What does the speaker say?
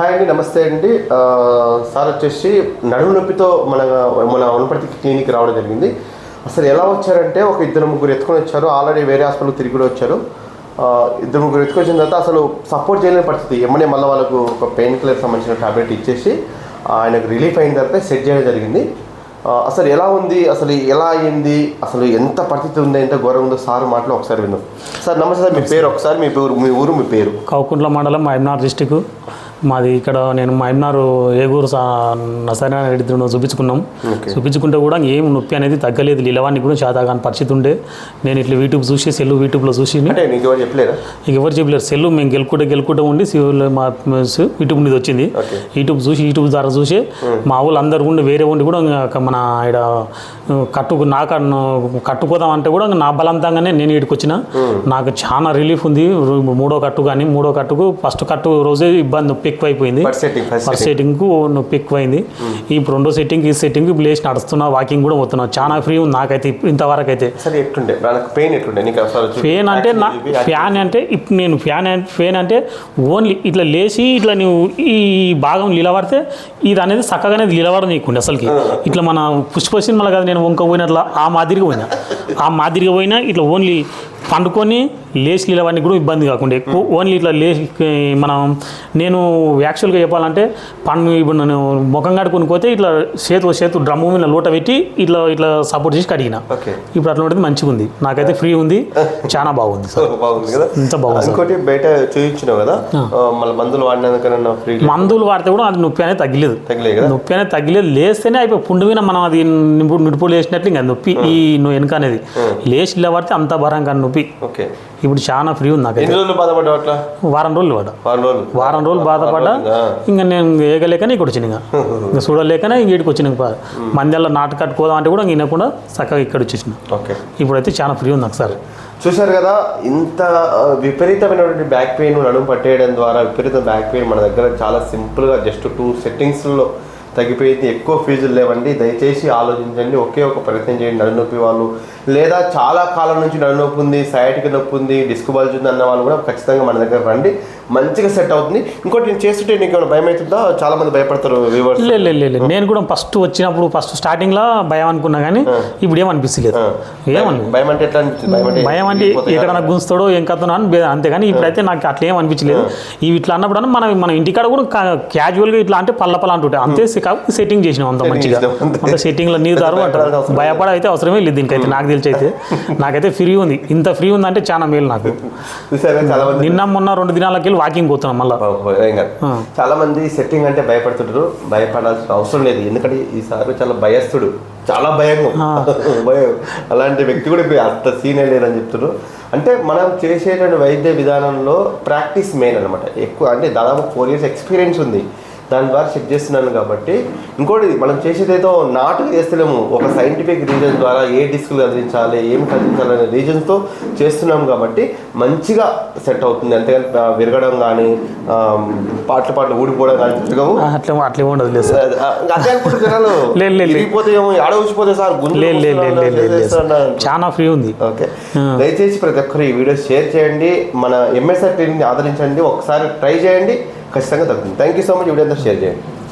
Hi అండి నమస్తే అండి. సార్ వచ్చేసి నడుము నొప్పితో మన మన వనపర్తి క్లినిక్ రావడం జరిగింది. అసలు ఎలా వచ్చారంటే ఒక ఇద్దరు ముగ్గురు ఎత్తుకొని వచ్చారు. ఆల్రెడీ వేరే హాస్పిటల్ తిరిగి కూడా వచ్చారు. ఇద్దరు ముగ్గురు ఎత్తుకొని వచ్చిన తర్వాత అసలు సపోర్ట్ చేయలేని పరిస్థితి. ఎమ్మనే మళ్ళీ వాళ్ళకు ఒక పెయిన్ కిల్లర్ సంబంధించిన టాబ్లెట్ ఇచ్చేసి ఆయనకు రిలీఫ్ అయిన తర్వాత సెట్ చేయడం జరిగింది. అసలు ఎలా ఉంది? అసలు ఎలా అయింది? అసలు ఎంత పరిస్థితి ఉంది? ఎంత ఘోరం ఉందో సార్ మాటలు ఒకసారి విందాం. సార్ నమస్తే సార్. మీ పేరు ఒకసారి మీ పేరు మీ ఊరు మీ పేరు? కౌకుంట్ల మండలం మహబూబ్నగర్ డిస్టిక్ మాది ఇక్కడ నేను మహబూబ్నగర్ ఏగూరు నసరైన రెడ్డి చూపించుకున్నాం. చూపించుకుంటే కూడా ఏం నొప్పి అనేది తగ్గలేదు. లీలవానికి కూడా చేత కాని పరిస్థితి ఉండే నేను ఇట్లా యూట్యూబ్ చూసి సెల్ యూట్యూబ్లో చూసి ఎవరు చెప్పలేరు. సెల్ మేము గెలుకుంటే గెలుకుంటే ఉండి మా యూట్యూబ్ మీద వచ్చింది. యూట్యూబ్ చూసి యూట్యూబ్ ద్వారా చూసి మా వాళ్ళు అందరు ఉండి వేరే ఉండి కూడా ఇంకా మన ఇక్కడ కట్టుకు నాకు కట్టుకోదాం అంటే కూడా నా బలవంతంగానే నేను ఇక్కడికి వచ్చిన. నాకు చాలా రిలీఫ్ ఉంది. మూడో కట్టు కానీ మూడో కట్టుకు ఫస్ట్ కట్టు రోజే ఇబ్బంది. నొప్పి ఎక్కువైపోయింది. ఫస్ట్ సెట్టింగ్ సెట్టింగ్కు నొప్పి ఎక్కువైంది. ఇప్పుడు రెండో సెట్టింగ్ ఈ సెట్టింగ్ లేచి నడుస్తున్నా వాకింగ్ కూడా పోతున్నా. చాలా ఫ్రీ ఉంది నాకైతే ఇంతవరకు అయితే ఎట్లుండే? పెయిన్ ఎట్లుండే? నీకు ఫ్యాన్ అంటే నా ఫ్యాన్ అంటే ఇప్పుడు నేను ఫ్యాన్ ఫ్యాన్ అంటే ఓన్లీ ఇట్లా లేచి ఇట్లా నువ్వు ఈ భాగం నిలబడితే ఇది అనేది చక్కగానే నిలబడ నీకుండే అసలుకి. ఇట్లా మన పుష్ప సినిమాలో కదా నేను వంక పోయినట్లా ఆ మాదిరిగా పోయినా. ఆ మాదిరిగా పోయినా ఇట్లా ఓన్లీ పండుకొని లేచి నిలవడానికి కూడా ఇబ్బంది కాకుండా ఎక్కువ ఓన్లీ ఇట్లా లేచి మనం నేను యాక్చువల్గా చెప్పాలంటే పండు ఇప్పుడు నేను ముఖం కడుకొని పోతే ఇట్లా చేతు చేతు డ్రమ్ము మీద లోట పెట్టి ఇట్లా ఇట్లా సపోర్ట్ చేసి కడిగిన. ఇప్పుడు అట్లా ఉంటుంది మంచిగా ఉంది. నాకైతే ఫ్రీ ఉంది. చాలా బాగుంది సార్. బాగుంది కదా? ఇంత బాగుంది ఇంకోటి బయట చూపించినావు కదా? మళ్ళీ మందులు వాడినందుకన్నా ఫ్రీ మందులు వాడితే కూడా అది నొప్పి అనేది తగ్గలేదు నొప్పి అనేది తగ్గలేదు లేస్తేనే అయిపోయి పుండు మీద మనం అది నింపు నిడుపులు వేసినట్లు ఇంకా నొప్పి ఈ వెనుక అనేది. లేచి ఇలా పడితే అంత భరంగా నొప్పి ఓకే. ఇప్పుడు చాలా ఫ్రీ ఉంది ఎన్ని రోజులు అట్లా? వారం రోజులు పడ్డా వారం రోజులు. వారం రోజులు బాధపడ్డా. ఇంకా నేను ఏగలేకనే ఇక్కడ వచ్చిన ఇంకా. ఇంకా చూడలేకనే ఇంక ఇక్కడికి వచ్చిన మందిలో నాటు కట్టుకోదాం అంటే కూడా ఇంక వినకుండా చక్కగా ఇక్కడ వచ్చేసిన. ఓకే. ఇప్పుడైతే చాలా ఫ్రీ ఉంది నాకు సార్ చూశారు కదా ఇంత విపరీతమైనటువంటి బ్యాక్ పెయిన్ నడుము పట్టేయడం ద్వారా విపరీత బ్యాక్ పెయిన్ మన దగ్గర చాలా సింపుల్గా జస్ట్ టూ సెట్టింగ్స్లో తగ్గిపోయింది ఎక్కువ ఫీజులు లేవండి. దయచేసి ఆలోచించండి. ఒకే ఒక ప్రయత్నం చేయండి. నడునొప్పి వాళ్ళు. లేదా చాలా కాలం నుంచి నడునొప్పి ఉంది సయాటిక నొప్పి ఉంది డిస్క్ బల్జ్ ఉంది అన్న వాళ్ళు కూడా ఖచ్చితంగా మన దగ్గర రండి. మంచిగా సెట్ అవుతుంది. ఇంకోటి నేను చేస్తుంటే నీకు ఏమైనా భయం అవుతుందా? చాలా మంది భయపడతారు వ్యూవర్స్ లేదు నేను కూడా ఫస్ట్ వచ్చినప్పుడు ఫస్ట్ స్టార్టింగ్లో భయం అనుకున్నా కానీ ఇప్పుడు ఏమనిపిస్తలేదు. ఏమని భయం అంటే ఎట్లా భయం అంటే ఎక్కడ నాకు గుంచుతాడో ఏం కథనో అని అంతేగాని ఇప్పుడైతే నాకు అట్లా ఏం అనిపించలేదు. ఇవి ఇట్లా అన్నప్పుడు మనం మన ఇంటికాడ కూడా క్యాజువల్గా ఇట్లా అంటే పల్ల పల్ల అంటుంటే అంతే సెట్టింగ్ చేసినాం అంత మంచిగా. అంతే. సెట్టింగ్లో నీరు దారు అంటారు. భయపడ అయితే అవసరమే లేదు దీనికైతే నాకు తెలిసి అయితే. నాకైతే ఫ్రీ ఉంది. ఇంత ఫ్రీ ఉందంటే చాలా మేలు నాకు. నిన్న మొన్న రెండు దినాలకి వాకింగ్ పోతున్నాం మళ్ళీ. చాలా మంది సెట్టింగ్ అంటే భయపడుతుంటారు భయపడాల్సిన అవసరం లేదు. ఎందుకంటే ఈసారి చాలా భయస్తుడు చాలా భయంగా భయం. అలాంటి వ్యక్తి కూడా ఇప్పుడు అంత సీనే లేదని చెప్తున్నారు అంటే మనం చేసేటువంటి వైద్య విధానంలో ప్రాక్టీస్ మెయిన్ అనమాట ఎక్కువ అంటే దాదాపు ఫోర్ ఇయర్స్ ఎక్స్పీరియన్స్ ఉంది. దాని ద్వారా చెక్ చేస్తున్నాను కాబట్టి. ఇంకోటి మనం చేసేదేదో నాటుగా చేస్తలేము. ఒక సైంటిఫిక్ రీజన్ ద్వారా ఏ డిస్కులు కదిలించాలి ఏం కదిలించాలి అనే రీజన్స్తో చేస్తున్నాం కాబట్టి మంచిగా సెట్ అవుతుంది. అంతేగాని విరగడం కానీ పాటలు పాటలు ఊడిపోవడం కానీ జరగవు. అట్లా అట్లే ఉండదు లేదు సార్. అదే జనాలు. ఏమో ఆడ ఊసిపోతే సార్. చాలా ఫ్రీ ఉంది. ఓకే. దయచేసి ప్రతి ఒక్కరు ఈ వీడియో షేర్ చేయండి. మన ఎంఎస్ఆర్ ట్రైనింగ్ని ఆదరించండి. ఒకసారి ట్రై చేయండి. ఖచ్చితంగా తగ్గుతుంది thank you so much video అంతా షేర్ చేయండి